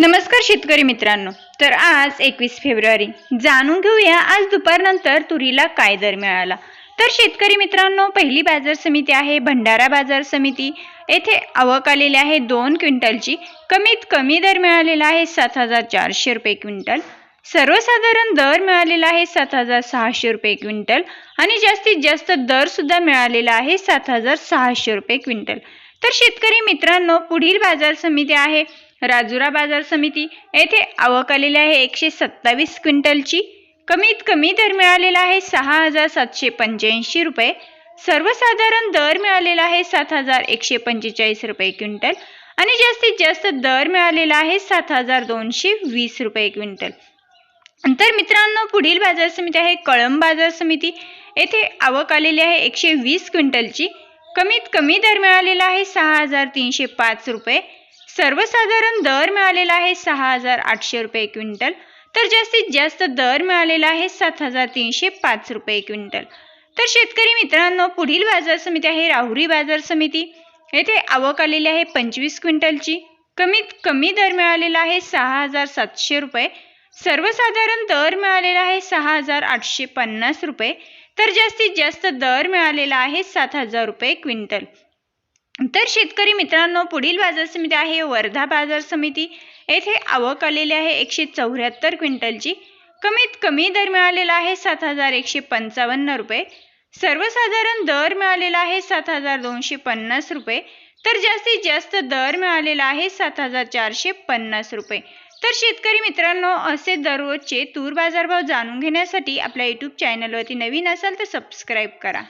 नमस्कार शेतकरी मित्रांनो. तर आज एकवीस फेब्रुवारी. जाणून घेऊया आज दुपारनंतर तुरीला काय दर मिळाला. तर शेतकरी मित्रांनो पहिली बाजार समिती आहे भंडारा बाजार समिती. येथे आवक आलेली आहे दोन क्विंटलची. कमीत कमी दर मिळालेला आहे सात हजार चारशे रुपये क्विंटल. सर्वसाधारण दर मिळालेला आहे सात हजार सहाशे रुपये क्विंटल. आणि जास्तीत जास्त दर सुद्धा मिळालेला आहे सात हजार सहाशे रुपये क्विंटल. तर शेतकरी मित्रांनो पुढील बाजार समिती आहे. राजुरा बाजार समिती येथे आवक आलेली आहे एकशे सत्तावीस क्विंटलची. कमीत कमी दर मिळालेला आहे सहा हजार सातशे पंच्याऐंशी रुपये. सर्वसाधारण दर मिळालेला आहे सात हजार एकशे पंचेचाळीस रुपये क्विंटल आणि जास्तीत जास्त दर मिळालेला आहे सात हजार दोनशे वीस रुपये क्विंटल. तर मित्रांनो पुढील बाजार समिती आहे कळंब बाजार समिती. येथे आवक आलेली आहे एकशे वीस क्विंटलची. कमीत कमी दर मिळालेला आहे सहा हजार तीनशे पाच रुपये. सर्वसाधारण दर मिळालेला आहे सहा हजार आठशे रुपये क्विंटल. तर जास्तीत जास्त दर मिळालेला आहे सात हजार तीनशे पाच रुपये क्विंटल. तर शेतकरी मित्रांनो पुढील बाजार समिती आहे राहुरी बाजार समिती. येथे आवक आलेली आहे पंचवीस क्विंटलची. कमीत कमी दर मिळालेला आहे सहा हजार सातशे रुपये. सर्वसाधारण दर मिळालेला आहे सहा हजार आठशे पन्नास रुपये. तर जास्तीत जास्त दर मिळालेला आहे सात हजार रुपये क्विंटल. तर शेतकरी मित्रांनो पुढील बाजार समिती आहे वर्धा बाजार समिती. येथे आवक आलेली आहे एकशे चौऱ्याहत्तर क्विंटलची. कमीत कमी दर मिळालेला आहे सात हजार एकशे पंचावन्न रुपये. सर्वसाधारण दर मिळालेला आहे सात हजार दोनशे पन्नास रुपये. तर जास्तीत जास्त दर मिळालेला आहे सात हजार चारशे पन्नास रुपये. तर शेतकरी मित्रांनो असे दररोजचे तूर बाजारभाव जाणून घेण्यासाठी आपल्या यूट्यूब चॅनलवरती नवीन असाल तर सबस्क्राईब करा.